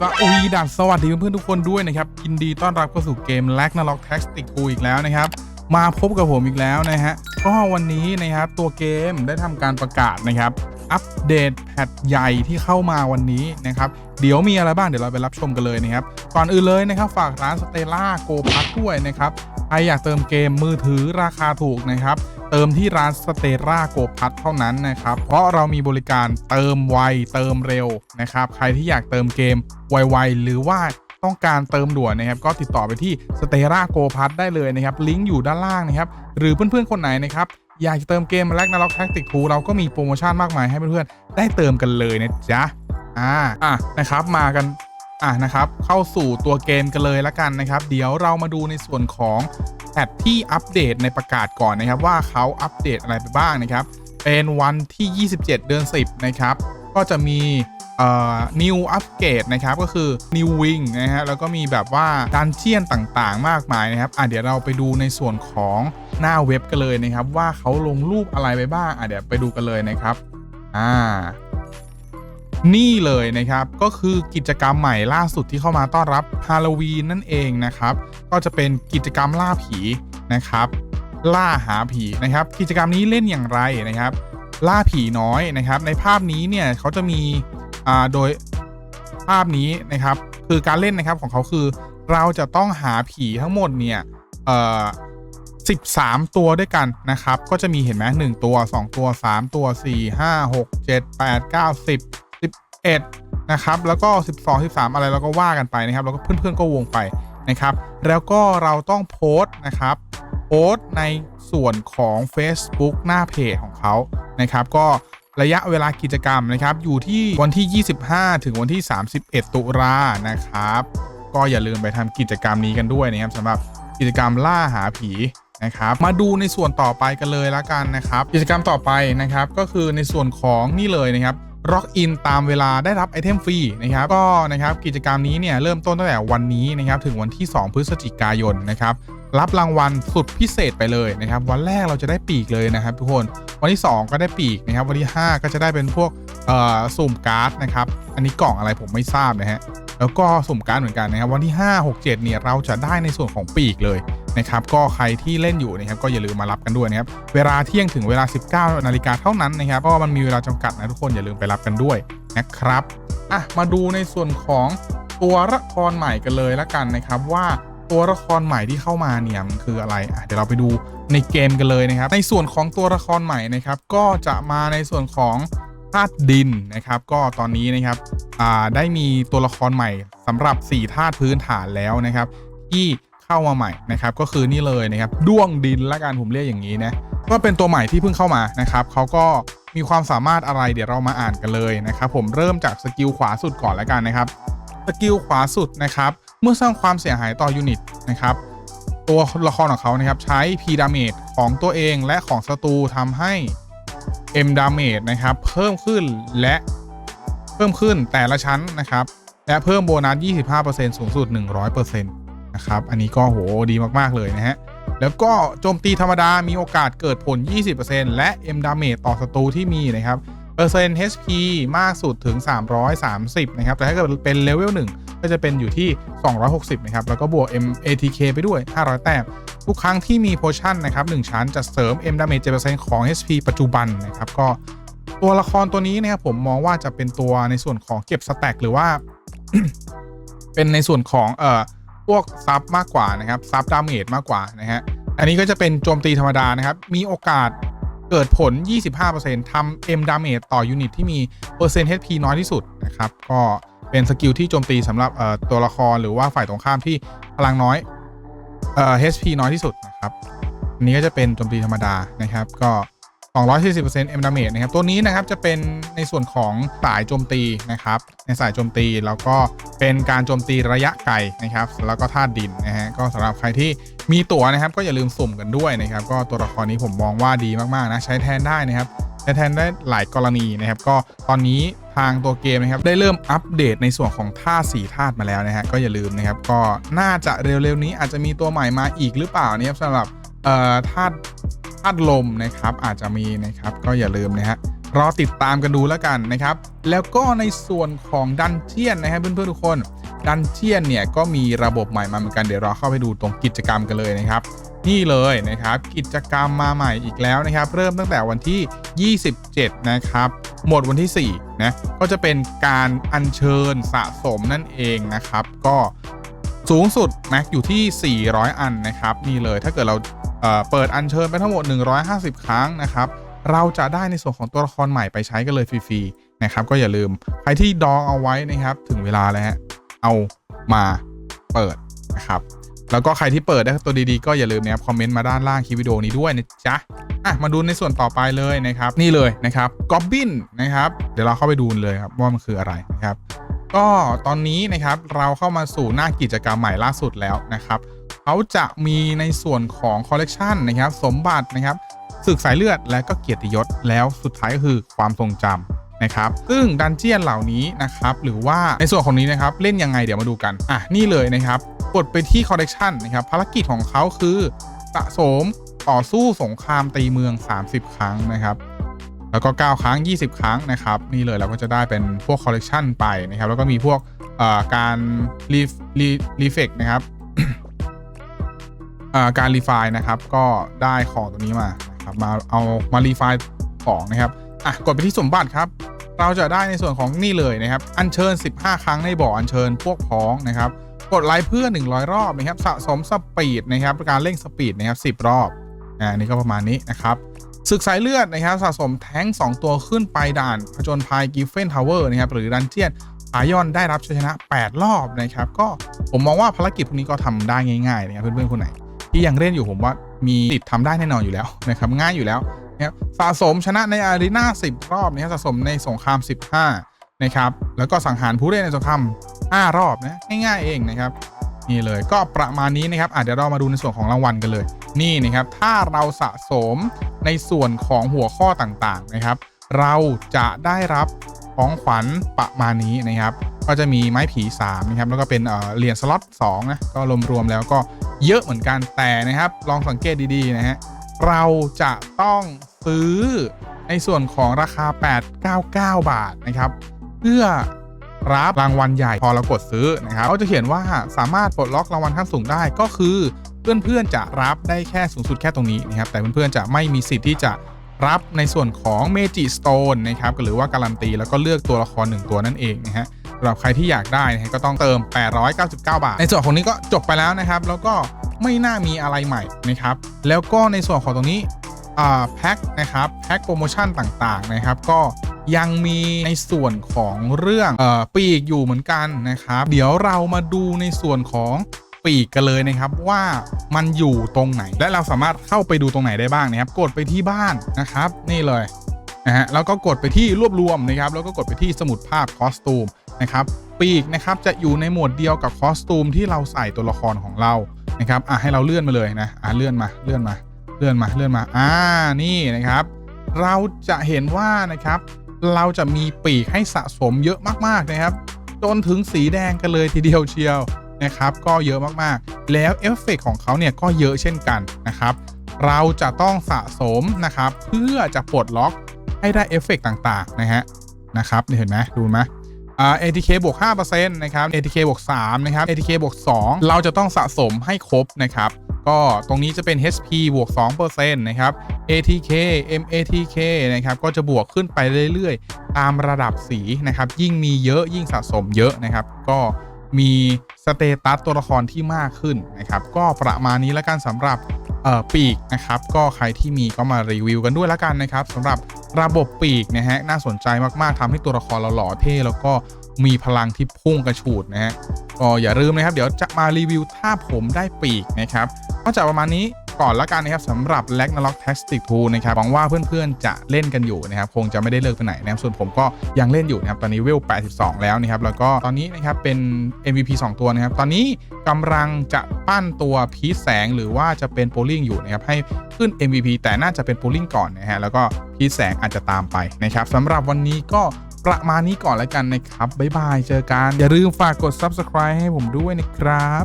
สวีดัสสวัสดีเพื่อนๆทุกคนด้วยนะครับยินดีต้อนรับเข้าสู่เกม l a g n a r o k Tactic 2อีกแล้วนะครับ มาพบกับผมอีกแล้วนะฮะก็วันนี้นะครับตัวเกมได้ทำการประกาศนะครับ อัปเดตแพทใหญ่ที่เข้ามาวันนี้นะครับเดี๋ยวมีอะไรบ้างเดี๋ยวเราไปรับชมกันเลยนะครับ ก่อนอื่นเลยนะครับฝากร้านสเตล่าโกพัทด้วยนะครับใครอยากเติมเกมมือถือราคาถูกนะครับ เติมที่ร้านสเตราโกพัทเท่านั้นนะครับ เพราะเรามีบริการเติมไวเติมเร็วนะครับ ใครที่อยากเติมเกมไวๆหรือว่าต้องการเติมด่วนนะครับ ก็ติดต่อไปที่สเตราโกพัทได้เลยนะครับ ลิงก์อยู่ด้านล่างนะครับ หรือเพื่อนๆคนไหนนะครับอยากจะเติมเกมแลกนาล็อกแท็กติกทูเราก็มีโปรโมชั่นมากมายให้เพื่อนๆได้เติมกันเลยนะจ๊ะอ่าอะนะครับมากัน อะนะครับ เข้าสู่ตัวเกมกันเลยละกันนะครับ เดี๋ยวเรามาดูในส่วนของแพทที่อัปเดตในประกาศก่อนนะครับ ว่าเขาอัปเดตอะไรไปบ้างนะครับ เป็นวันที่ 27 เดือน 10 นะครับ ก็จะมีเอ่อ new upgrade นะครับ ก็คือ new wing นะฮะ แล้วก็มีแบบว่าดันเจียนต่างๆ มากมายนะครับ อะเดี๋ยวเราไปดูในส่วนของหน้าเว็บกันเลยนะครับ ว่าเขาลงรูปอะไรไปบ้าง อะเดี๋ยวไปดูกันเลยนะครับ อ่า นี่เลยนะครับ ก็คือกิจกรรมใหม่ล่าสุดที่เข้ามาต้อนรับฮาโลวีนนั่นเองนะครับ ก็จะเป็นกิจกรรมล่าผีนะครับ ล่าหาผีนะครับ กิจกรรมนี้เล่นอย่างไรนะครับ ล่าผีน้อยนะครับ ในภาพนี้เนี่ยเขาจะมีอ่าโดยภาพนี้นะครับ คือการเล่นนะครับของเขาคือ เราจะต้องหาผีทั้งหมดเนี่ยเอ่อ13 ตัวด้วยกันนะครับ ก็จะมีเห็นไหมหนึ่งตัว 2 ตัว 3 ตัว 4 5 6 7 8 9 10 11 นะครับ แล้วก็ 12 13 อะไรเราก็ว่ากันไปนะครับ แล้วก็เพื่อนๆก็วงไปนะครับ แล้วก็เราต้องโพสต์นะครับ โพสต์ในส่วนของ Facebook หน้าเพจของเขานะครับ ก็ระยะเวลากิจกรรมนะครับ อยู่ที่วันที่ 25 ถึงวันที่ 31 ตุลานะครับ ก็อย่าลืมไปทำกิจกรรมนี้กันด้วยนะครับสำหรับกิจกรรมล่าหาผีนะครับมาดูในส่วนต่อไปกันเลยแล้วกันนะครับ กิจกรรมต่อไปนะครับ ก็คือในส่วนของนี่เลยนะครับ ล็อกอินตามเวลาได้รับไอเทมฟรีนะครับก็นะครับกิจกรรมนี้เนี่ยเริ่มต้นตั้งแต่วันนี้นะครับถึงวันที่ 2 พฤศจิกายนนะครับรับรางวัลสุดพิเศษไปเลยนะครับ วันแรกเราจะได้ปีกเลยนะครับ ทุกคนวันที่ 2 ก็ได้ปีกนะครับ วันที่ 5 ก็จะได้เป็นพวกเอ่อสุ่มการ์ดนะครับ อันนี้กล่องอะไรผมไม่ทราบนะฮะแล้วก็สุ่มการ์ดเหมือนกันนะครับ วันที่ 5 6 7เนี่ยเราจะได้ในส่วนของปีกเลย นะครับก็ใครที่เล่นอยู่นะครับก็อย่าลืมมารับกันด้วยนะครับเวลาเที่ยงถึงเวลา 19นาฬิกาเท่านั้นนะครับก็มันมีเวลาจำกัดนะทุกคนอย่าลืมไปรับกันด้วยนะครับอะมาดูในส่วนของตัวละครใหม่กันเลยละกันนะครับว่าตัวละครใหม่ที่เข้ามาเนี่ยมันคืออะไรอะเดี๋ยวเราไปดูในเกมกันเลยนะครับ ในส่วนของตัวละครใหม่นะครับก็จะมาในส่วนของธาตุดินนะครับก็ตอนนี้นะครับได้มีตัวละครใหม่สำหรับ 4ธาตุพื้นฐานแล้วนะครับ ที่ เข้ามาใหม่นะครับก็คือนี่เลยนะครับด้วงดินละกันผมเรียกอย่างนี้นะก็เป็นตัวใหม่ที่เพิ่งเข้ามานะครับเขาก็มีความสามารถอะไรเดี๋ยวเรามาอ่านกันเลยนะครับผมเริ่มจากสกิลขวาสุดก่อนแล้วกันนะครับสกิลขวาสุดนะครับเมื่อสร้างความเสียหายต่อยูนิตนะครับตัวละครของเขานะครับใช้ P damage ของตัวเองและของศัตรูทำให้ M damage นะครับเพิ่มขึ้นและเพิ่มขึ้นแต่ละชั้นนะครับและเพิ่มโบนัส 25%สูงสุด 100% นะครับ อันนี้ก็โหดีมากๆเลยนะฮะ แล้วก็โจมตีธรรมดามีโอกาสเกิดผล 20%และ M damage ต่อศัตรูที่มีนะครับเปอร์เซ็นต์ HP มากสุดถึง 330 นะครับ แต่ถ้าเกิดเป็นเลเวล1ก็จะเป็นอยู่ที่ 260 นะครับ แล้วก็บวก M ATK ไปด้วย 500 แต้ม ทุกครั้งที่มีโพชั่นนะครับ 1 ชั้นจะเสริม M damage 7%ของ HP ปัจจุบันนะครับ ก็ตัวละครตัวนี้นะครับผมมองว่าจะเป็นตัวในส่วนของเก็บสแต็กหรือว่า เป็นในส่วนของเอ่อ พวกซับมากกว่านะครับซับดาเมจมากกว่านะฮะอันนี้ก็จะเป็นโจมตีธรรมดานะครับ มีโอกาสเกิดผล 25%ทำ M damage ต่อยูนิตที่มีเปอร์เซ็นต์ HP น้อยที่สุดนะครับ ก็เป็นสกิลที่โจมตีสำหรับเอ่อตัวละครหรือว่าฝ่ายตรงข้ามที่พลังน้อยเอ่อ HP น้อยที่สุดนะครับ อันนี้ก็จะเป็นโจมตีธรรมดานะครับ ก็ 240% M damage นะครับ ตัวนี้นะครับจะเป็นในส่วนของสายโจมตีนะครับ ในสายโจมตีแล้วก็เป็นการโจมตีระยะไกลนะครับ แล้วก็ธาตุดินนะฮะ ก็สำหรับใครที่มีตั๋วนะครับ ก็อย่าลืมสุ่มกันด้วยนะครับ ก็ตัวละครนี้ผมมองว่าดีมากๆนะ ใช้แทนได้นะครับใช้แทนได้หลายกรณีนะครับ ก็ตอนนี้ทางตัวเกมนะครับได้เริ่มอัปเดตในส่วนของธาสีธาตุมาแล้วนะฮะ ก็อย่าลืมนะครับ ก็น่าจะเร็วๆนี้อาจจะมีตัวใหม่มาอีกหรือเปล่านะครับสำหรับเอ่อธาตุ ธาตุลมนะครับอาจจะมีนะครับก็อย่าลืมนะฮะรอติดตามกันดูแล้วกันนะครับ แล้วก็ในส่วนของดันเจียนนะครับเพื่อนๆทุกคนดันเจียนเนี่ยก็มีระบบใหม่มาเหมือนกันเดี๋ยวเราเข้าไปดูตรงกิจกรรมกันเลยนะครับ นี่เลยนะครับกิจกรรมมาใหม่อีกแล้วนะครับ เริ่มตั้งแต่วันที่ 27 นะครับ หมดวันที่4นะก็จะเป็นการอัญเชิญสะสมนั่นเองนะครับ ก็สูงสุดแม็กอยู่ที่ 400 อันนะครับ นี่เลยถ้าเกิดเรา เปิดอัญเชิญไปทั้งหมด 150 ครั้งนะครับเราจะได้ในส่วนของตัวละครใหม่ไปใช้กันเลยฟรีๆนะครับ ก็อย่าลืมใครที่ดองเอาไว้นะครับ ถึงเวลาแล้วฮะเอามาเปิดนะครับแล้วก็ใครที่เปิดได้ตัวดีๆก็อย่าลืมนะครับคอมเมนต์มาด้านล่างคลิปวิดีโอนี้ด้วยนะจ๊ะอะมาดูในส่วนต่อไปเลยนะครับ นี่เลยนะครับกอบบินนะครับเดี๋ยวเราเข้าไปดูเลยครับว่ามันคืออะไรนะครับ ก็ตอนนี้นะครับเราเข้ามาสู่หน้ากิจกรรมใหม่ล่าสุดแล้วนะครับ เขาจะมีในส่วนของคอลเลกชันนะครับ สมบัตินะครับศึกสายเลือดและก็เกียรติยศแล้วสุดท้ายก็คือความทรงจำนะครับ ซึ่งดันเจียนเหล่านี้นะครับ หรือว่าในส่วนของนี้นะครับ เล่นยังไงเดี๋ยวมาดูกัน อะ นี่เลยนะครับ กดไปที่คอลเลกชันนะครับ ภารกิจของเขาคือสะสมต่อสู้สงครามตีเมือง 30 ครั้งนะครับแล้วก็ 9 ครั้ง 20 ครั้งนะครับ นี่เลยเราก็จะได้เป็นพวกคอลเลกชันไปนะครับ แล้วก็มีพวกเอ่อการรีรีรีเฟกนะครับ การรีไฟนะครับก็ได้ของตัวนี้มาครับมาเอามารีไฟของนะครับอะกดไปที่สมบัติครับ เราจะได้ในส่วนของนี่เลยนะครับ อัญเชิญ 15 ครั้งในบ่ออัญเชิญพวกพ้องนะครับ กดไลค์เพื่อ 100 รอบนะครับสะสมสปีดนะครับการเร่งสปีดนะครับ10 รอบอ่านี่ก็ประมาณนี้นะครับศึกสายเลือดนะครับสะสมแท้ง 2 ตัวขึ้นไปด่านผจญภัยกิฟเฟนทาวเวอร์นะครับหรือดันเจียนอายอนได้รับชัยชนะ 8 รอบนะครับ ก็ผมมองว่าภารกิจพวกนี้ก็ทำได้ง่ายๆนะครับเพื่อนๆคนไหน ที่ยังเล่นอยู่ผมว่ามีติดทำได้แน่นอนอยู่แล้วนะครับง่ายอยู่แล้วนะครับสะสมชนะในอารีนา10 รอบนะครับสะสมในสงคราม 15นะครับแล้วก็สังหารผู้เล่นในสงคราม5รอบนะง่ายๆเองนะครับนี่เลยก็ประมาณนี้นะครับอะเดี๋ยวเรามาดูในส่วนของรางวัลกันเลย นี่นะครับถ้าเราสะสมในส่วนของหัวข้อต่างๆนะครับ เราจะได้รับของขวัญประมาณนี้นะครับ ก็จะมีไม้ผี3นะครับแล้วก็เป็นเอ่อเหรียญสล็อต2นะก็รวมๆแล้วก็ เยอะเหมือนกันแต่นะครับ ลองสังเกตดีๆนะฮะเราจะต้องซื้อในส่วนของราคา 899 บาทนะครับ เพื่อรับรางวัลใหญ่พอเรากดซื้อนะครับเขาจะเขียนว่าสามารถปลดล็อกรางวัลขั้นสูงได้ก็คือ เพื่อนๆจะรับได้แค่สูงสุดแค่ตรงนี้นะครับ แต่เพื่อนๆจะไม่มีสิทธิ์ที่จะรับในส่วนของเมจิสโตนนะครับหรือว่าการันตีแล้วก็เลือกตัวละครหนึ่งตัวนั่นเองนะฮะ สำหรับใครที่อยากได้นะฮะก็ต้องเติม 899 บาท ในส่วนของนี้ก็จบไปแล้วนะครับ แล้วก็ไม่น่ามีอะไรใหม่นะครับ แล้วก็ในส่วนของตรงนี้แพ็คนะครับแพ็คโปรโมชั่นต่างๆนะครับ ก็ยังมีในส่วนของเรื่องอปีกอยู่เหมือนกันนะครับ เดี๋ยวเรามาดูในส่วนของปีกกันเลยนะครับว่ามันอยู่ตรงไหน และเราสามารถเข้าไปดูตรงไหนได้บ้างนะครับ กดไปที่บ้านนะครับ นี่เลยนะฮะแล้วก็กดไปที่รวบรวมนะครับ แล้วก็กดไปที่สมุดภาพคอสตูม นะครับปีกนะครับจะอยู่ในหมวดเดียวกับคอสตูมที่เราใส่ตัวละครของเรานะครับอะให้เราเลื่อนมาเลยนะอะเลื่อนมาเลื่อนมาเลื่อนมาเลื่อนมาอ่านี่นะครับ เราจะเห็นว่านะครับ เราจะมีปีกให้สะสมเยอะมากๆนะครับจนถึงสีแดงกันเลยทีเดียวเชียวนะครับ ก็เยอะมากๆ แล้วเอฟเฟกต์ของเขาเนี่ยก็เยอะเช่นกันนะครับ เราจะต้องสะสมนะครับ เพื่อจะปลดล็อกให้ได้เอฟเฟกต์ต่างๆนะฮะนะครับนี่เห็นไหมดูไหม อ่า ATK บวก5%นะครับ ATK บวก3นะครับ ATK บวก2เราจะต้องสะสมให้ครบนะครับก็ตรงนี้จะเป็น HP บวก2%นะครับ ATK MATK นะครับก็จะบวกขึ้นไปเรื่อยๆ ตามระดับสีนะครับ ยิ่งมีเยอะยิ่งสะสมเยอะนะครับ ก็มีสเตตัสตัวละครที่มากขึ้นนะครับ ก็ประมาณนี้แล้วกันสำหรับ ปีกนะครับก็ใครที่มีก็มารีวิวกันด้วยแล้วกันนะครับสำหรับระบบปีกนะฮะน่าสนใจมากๆทำให้ตัวละครเราหล่อเท่แล้วก็มีพลังที่พุ่งกระฉูดนะฮะก็อย่าลืมนะครับ เดี๋ยวจะมารีวิวถ้าผมได้ปีกนะครับก็จะประมาณนี้ ก่อนละกันนะครับสำหรับ l a g n a r o k Tactic 2นะครับหวังว่าเพื่อนๆจะเล่นกันอยู่นะครับคงจะไม่ได้เลิกไปไหนนะครับส่วนผมก็ยังเล่นอยู่นะครับตอนนี้เวล 82 แล้วนะครับแล้วก็ตอนนี้นะครับเป็น MVP 2 ตัวนะครับตอนนี้กำลังจะปั้นตัวพีแสงหรือว่าจะเป็นโ o ลิงอยู่นะครับให้ขึ้น MVP แต่น่าจะเป็นโ o ลิงก่อนนะฮะแล้วก็พีแสงอาจจะตามไปนะครับสำหรับวันนี้ก็ประมาณนี้ก่อนแล้วกันนะครับ บ๊ายบาย เจอกัน อย่าลืมฝากกด Subscribe ให้ผมด้วยนะครับ